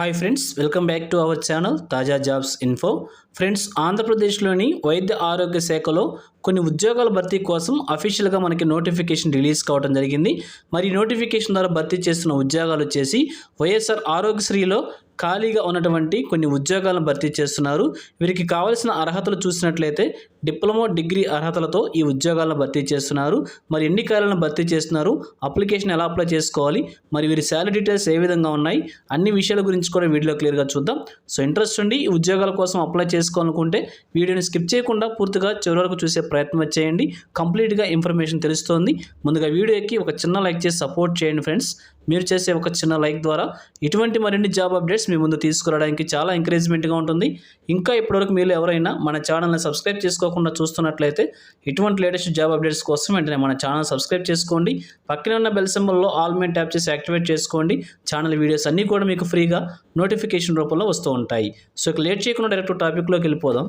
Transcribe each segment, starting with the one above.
Hi friends welcome back to our channel తాజా jobs info friends ఆంధ్రప్రదేశ్లోని వైద్య ఆరోగ్య శాఖలో కొన్ని ఉద్యోగాల భర్తీ కోసం అఫీషియల్గా మనకి నోటిఫికేషన్ రిలీజ్ కావడం జరిగింది. మరి నోటిఫికేషన్ ద్వారా భర్తీ చేస్తున్న ఉద్యోగాలు వచ్చేసి వైఎస్ఆర్ ఆరోగ్యశ్రీలో ఖాళీగా ఉన్నటువంటి కొన్ని ఉద్యోగాలను భర్తీ చేస్తున్నారు. వీరికి కావాల్సిన అర్హతలు చూసినట్లయితే డిప్లొమా డిగ్రీ అర్హతలతో ఈ ఉద్యోగాలను భర్తీ చేస్తున్నారు. మరి ఎన్ని ఖాళీలను భర్తీ చేస్తున్నారు? అప్లికేషన్ ఎలా అప్లై చేసుకోవాలి? మరి వీరి శాలరీ డీటెయిల్స్ ఏ విధంగా ఉన్నాయి? అన్ని విషయాల గురించి కూడా వీడియో క్లియర్గా చూద్దాం. సో ఇంట్రెస్ట్ ఉండి ఈ ఉద్యోగాల కోసం అప్లై చేసుకోవాలనుకుంటే వీడియోని స్కిప్ చేయకుండా పూర్తిగా చివరి వరకు చూసే ప్రయత్నం చేయండి. కంప్లీట్గా ఇన్ఫర్మేషన్ తెలుస్తోంది. ముందుగా వీడియోకి ఒక చిన్న లైక్ చేసి సపోర్ట్ చేయండి ఫ్రెండ్స్. మీరు చేసే ఒక చిన్న లైక్ ద్వారా ఇటువంటి మరిన్ని జాబ్ అప్డేట్స్ మీ ముందు తీసుకురావడానికి చాలా ఎంకరేజ్మెంట్గా ఉంటుంది. ఇంకా ఇప్పటివరకు మీరు ఎవరైనా మన ఛానల్ని సబ్స్క్రైబ్ చేసుకోకుండా చూస్తున్నట్లయితే ఇటువంటి లేటెస్ట్ జాబ్ అప్డేట్స్ కోసం వెంటనే మన ఛానల్ సబ్స్క్రైబ్ చేసుకోండి. పక్కన ఉన్న బెల్ సింబల్లో ఆల్ మెయిన్ ట్యాప్ చేసి యాక్టివేట్ చేసుకోండి. ఛానల్ వీడియోస్ అన్నీ కూడా మీకు ఫ్రీగా నోటిఫికేషన్ రూపంలో వస్తూ ఉంటాయి. సో ఇక లేట్ చేయకుండా డైరెక్ట్ టాపిక్లోకి వెళ్ళిపోదాం.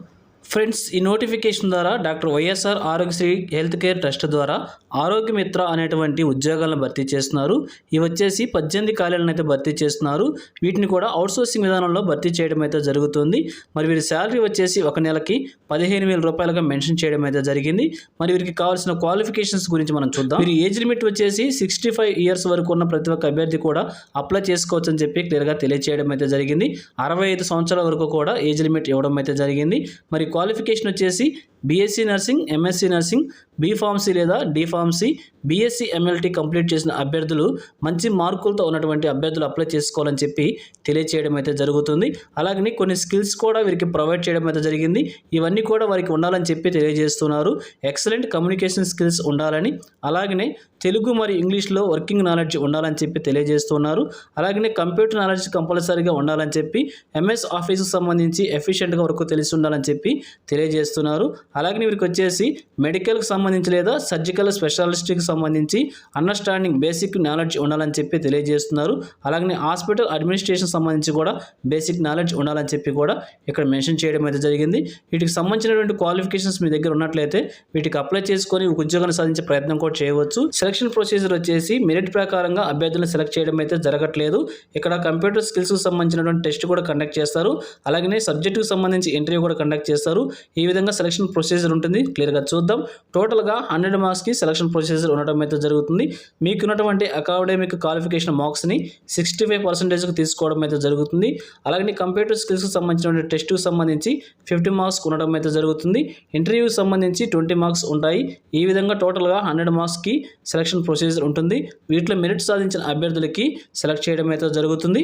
ఫ్రెండ్స్ ఈ నోటిఫికేషన్ ద్వారా doctor YSR Aarogyasri health care trust ద్వారా ఆరోగ్య మిత్ర అనేటువంటి ఉద్యోగాలను భర్తీ చేస్తున్నారు. ఇవి వచ్చేసి పద్దెనిమిది ఖాళీలను అయితే భర్తీ చేస్తున్నారు. వీటిని కూడా అవుట్సోర్సింగ్ విధానంలో భర్తీ చేయడం అయితే జరుగుతుంది. మరి వీరి శాలరీ వచ్చేసి ఒక నెలకి పదిహేను వేల రూపాయలుగా మెన్షన్ చేయడం అయితే జరిగింది. మరి వీరికి కావాల్సిన క్వాలిఫికేషన్స్ గురించి మనం చూద్దాం. వీరి ఏజ్ లిమిట్ వచ్చేసి సిక్స్టీ ఫైవ్ ఇయర్స్ వరకు ఉన్న ప్రతి ఒక్క అభ్యర్థి కూడా అప్లై చేసుకోవచ్చు అని చెప్పి క్లియర్గా తెలియజేయడం అయితే జరిగింది. అరవై ఐదు సంవత్సరాల వరకు కూడా ఏజ్ లిమిట్ ఇవ్వడం అయితే జరిగింది. మరి క్వాలిఫికేషన్ వచ్చేసి BSc nursing MSc nursing B pharmacy లేదా D pharmacy BSc MLT complete చేసిన అభ్యర్థులు మంచి మార్కులతో ఉన్నటువంటి అభ్యర్థులు అప్లై చేసుకోవాలని చెప్పి తెలియచేయడం అయితే జరుగుతుంది. అలాగని కొన్ని స్కిల్స్ కూడా వీరికి ప్రొవైడ్ చేయడం అయితే జరిగింది. ఇవన్నీ కూడా వారికి ఉండాలని చెప్పి తెలియజేస్తున్నారు. ఎక్సలెంట్ కమ్యూనికేషన్ స్కిల్స్ ఉండాలని అలాగనే తెలుగు మరియు ఇంగ్లీష్లో వర్కింగ్ నాలెడ్జ్ ఉండాలని చెప్పి తెలియజేస్తున్నారు. అలాగనే కంప్యూటర్ నాలెడ్జ్ కంపల్సరీగా ఉండాలని చెప్పి ఎంఎస్ ఆఫీస్కి సంబంధించి ఎఫిషియెంట్గా వరకు తెలిసి ఉండాలని చెప్పి తెలియజేస్తున్నారు. అలాగే వీరికి వచ్చేసి మెడికల్కి సంబంధించి లేదా సర్జికల్ స్పెషాలిస్ట్కి సంబంధించి అండర్స్టాండింగ్ బేసిక్ నాలెడ్జ్ ఉండాలని చెప్పి తెలియజేస్తున్నారు. అలాగే హాస్పిటల్ అడ్మినిస్ట్రేషన్ సంబంధించి కూడా బేసిక్ నాలెడ్జ్ ఉండాలని చెప్పి కూడా ఇక్కడ మెన్షన్ చేయడం అయితే జరిగింది. వీటికి సంబంధించినటువంటి క్వాలిఫికేషన్స్ మీ దగ్గర ఉన్నట్లయితే వీటికి అప్లై చేసుకొని ఉద్యోగాన్ని సాధించే ప్రయత్నం కూడా చేయవచ్చు. సెలక్షన్ ప్రొసీజర్ వచ్చేసి మెరిట్ ప్రకారంగా అభ్యర్థులను సెలెక్ట్ చేయడం అయితే జరగట్లేదు. ఇక్కడ కంప్యూటర్ స్కిల్స్కి సంబంధించినటువంటి టెస్ట్ కూడా కండక్ట్ చేస్తారు. అలాగే సబ్జెక్టుకు సంబంధించి ఇంటర్వ్యూ కూడా కండక్ట్ చేస్తారు. ఈ విధంగా సెలక్షన్ ప్రొసీజర్ ఉంటుంది. క్లియర్గా చూద్దాం. టోటల్గా హండ్రెడ్ మార్క్స్కి సెలక్షన్ ప్రొసీజర్ ఉండటం అయితే జరుగుతుంది. మీకున్నటువంటి అకాడమిక్ క్వాలిఫికేషన్ మార్క్స్ని సిక్స్టీ ఫైవ్ పర్సెంటేజ్కి తీసుకోవడం అయితే జరుగుతుంది. అలాగే కంప్యూటర్ స్కిల్స్కి సంబంధించిన టెస్ట్కి సంబంధించి ఫిఫ్టీ మార్క్స్ ఉండడం అయితే జరుగుతుంది. ఇంటర్వ్యూకి సంబంధించి ట్వంటీ మార్క్స్ ఉంటాయి. ఈ విధంగా టోటల్గా హండ్రెడ్ మార్క్స్కి సెలక్షన్ ప్రొసీజర్ ఉంటుంది. వీటిలో మెరిట్ సాధించిన అభ్యర్థులకి సెలెక్ట్ చేయడం అయితే జరుగుతుంది.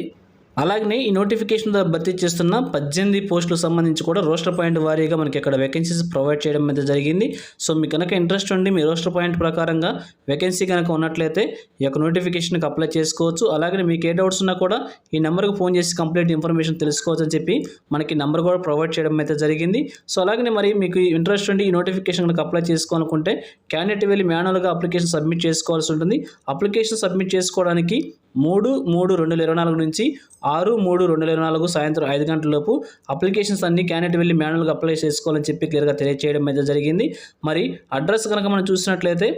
అలాగనే ఈ నోటిఫికేషన్ ద్వారా భర్తీ చేస్తున్న పద్దెనిమిది పోస్టులకు సంబంధించి కూడా రోస్టర్ పాయింట్ వారీగా మనకి ఇక్కడ వేకెన్సీస్ ప్రొవైడ్ చేయడం అయితే జరిగింది. సో మీకు కనుక ఇంట్రెస్ట్ ఉండి మీ రోస్టర్ పాయింట్ ప్రకారంగా వేకెన్సీ కనుక ఉన్నట్లయితే ఈ యొక్క నోటిఫికేషన్కి అప్లై చేసుకోవచ్చు. అలాగే మీకు ఏ డౌట్స్ ఉన్నా కూడా ఈ నెంబర్కి ఫోన్ చేసి కంప్లీట్ ఇన్ఫర్మేషన్ తెలుసుకోవచ్చు అని చెప్పి మనకి నెంబర్ కూడా ప్రొవైడ్ చేయడం అయితే జరిగింది. సో అలాగే మరి మీకు ఇంట్రెస్ట్ ఉండి ఈ నోటిఫికేషన్ కనుక అప్లై చేసుకోవాలనుకుంటే క్యాండిడేట్ వెళ్ళి మాన్యువల్గా అప్లికేషన్ సబ్మిట్ చేసుకోవాల్సి ఉంటుంది. అప్లికేషన్ సబ్మిట్ చేసుకోవడానికి మూడు మూడు రెండు వేల ఇరవై నాలుగు నుంచి ఆరు మూడు రెండు వేల ఇరవై నాలుగు సాయంత్రం ఐదు గంటలలోపు అప్లికేషన్స్ అన్ని క్యాండిడేట్ వెళ్ళి మాన్యువల్గా అప్లై చేసుకోవాలని చెప్పి క్లియర్గా తెలియజేయడం అయితే జరిగింది. మరి అడ్రస్ కనుక మనం చూసినట్లయితే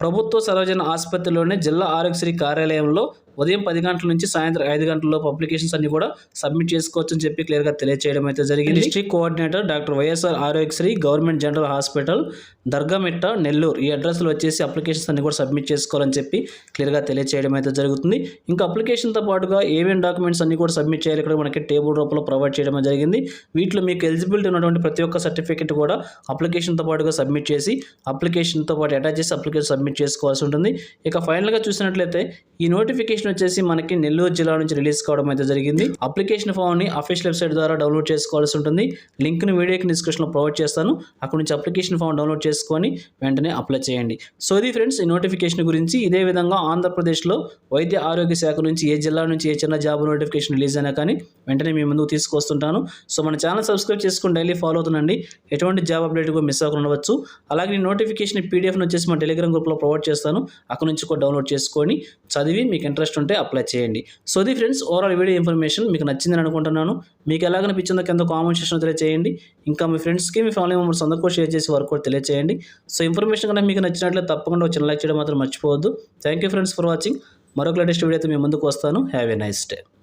ప్రభుత్వ సర్వజన ఆసుపత్రిలోనే జిల్లా ఆరోగ్యశ్రీ కార్యాలయంలో ఉదయం పది గంటల నుంచి సాయంత్రం ఐదు గంటలలోపు అప్లికేషన్స్ అన్ని కూడా సబ్మిట్ చేసుకోవచ్చు అని చెప్పి క్లియర్గా తెలియజేయడం అయితే జరిగింది. District coordinator doctor YSR Aarogyasri government general hospital Dargamitta Nellore. ఈ అడ్రస్లో వచ్చేసి అప్లికేషన్స్ అన్ని కూడా సబ్మిట్ చేసుకోవాలని చెప్పి క్లియర్గా తెలియజేయడం అయితే జరుగుతుంది. ఇంకా అప్లికేషన్తో పాటుగా ఏమేమి డాక్యుమెంట్స్ అన్ని కూడా సబ్మిట్ చేయాలి ఇక్కడ మనకి టేబుల్ రూపంలో ప్రొవైడ్ చేయడం జరిగింది. వీటిలో మీకు ఎలిజిబిలిటీ ఉన్నటువంటి ప్రతి ఒక్క సర్టిఫికేట్ కూడా అప్లికేషన్తో పాటుగా సబ్మిట్ చేసి అప్లికేషన్తో పాటు అటాచ్ చేసి అప్లికేషన్ సబ్మిట్ చేసుకోవాల్సి ఉంటుంది. ఇక ఫైనల్గా చూసినట్లయితే ఈ నోటిఫికేషన్ వచ్చేసి మనకి నెల్లూరు జిల్లా నుంచి రిలీజ్ కావడం అయితే జరిగింది. అప్లికేషన్ ఫామ్ని అఫీషియల్ వెబ్సైట్ ద్వారా డౌన్లోడ్ చేసుకోవాల్సి ఉంటుంది. లింక్ని వీడియోకి డిస్క్రిప్షన్లో ప్రొవైడ్ చేస్తాను. అక్కడ నుంచి అప్లికేషన్ ఫామ్ డౌన్లోడ్ చేసుకొని వెంటనే అప్లై చేయండి. సో ఇది ఫ్రెండ్స్ ఈ నోటిఫికేషన్ గురించి. ఇదే విధంగా ఆంధ్రప్రదేశ్లో వైద్య ఆరోగ్య శాఖ నుంచి ఏ జిల్లా నుంచి ఏ చిన్న జాబ్ నోటిఫికేషన్ రిలీజ్ అయినా కానీ వెంటనే మీ ముందుకు తీసుకొస్తుంటాను. సో మన ఛానల్ సబ్స్క్రైబ్ చేసుకుని డైలీ ఫాలో అవుతుందండి ఎటువంటి జాబ్ అప్డేట్ కూడా మిస్ అవ్వకుండా ఉండవచ్చు. అలాగే నోటిఫికేషన్ పీడిఎఫ్ వచ్చేసి మన టెలిగ్రామ్ గ్రూప్లో ప్రొవైడ్ చేస్తాను. అక్కడ నుంచి కూడా డౌన్లోడ్ చేసుకొని చదివి మీకు ఇంట్రెస్ట్ ఉంటే అప్లై చేయండి. సో ఇది ఫ్రెండ్స్ ఓవరాల్ వీడియో ఇన్ఫర్మేషన్ మీకు నచ్చిందని అనుకుంటున్నాను. మీకు ఎలాగనిపించిందో కింద కామెంట్ సెక్షన్ తెలియజేయండి ఇంకా మీ ఫ్రెండ్స్కి మీ ఫ్యామిలీ మెంబర్స్ అందరికీ షేర్ చేసి వర్క్ కూడా తెలియజేయండి సో ఇన్ఫర్మేషన్ కనుక మీకు నచ్చినట్లయితే తప్పకుండా వచ్చిన చిన్న లైక్ చేయడం మాత్రం మర్చిపోవద్దు. Thank you friends for watching మరొక లేటెస్ట్ వీడియోతో మీ ముందుకు వస్తాను. Have a nice day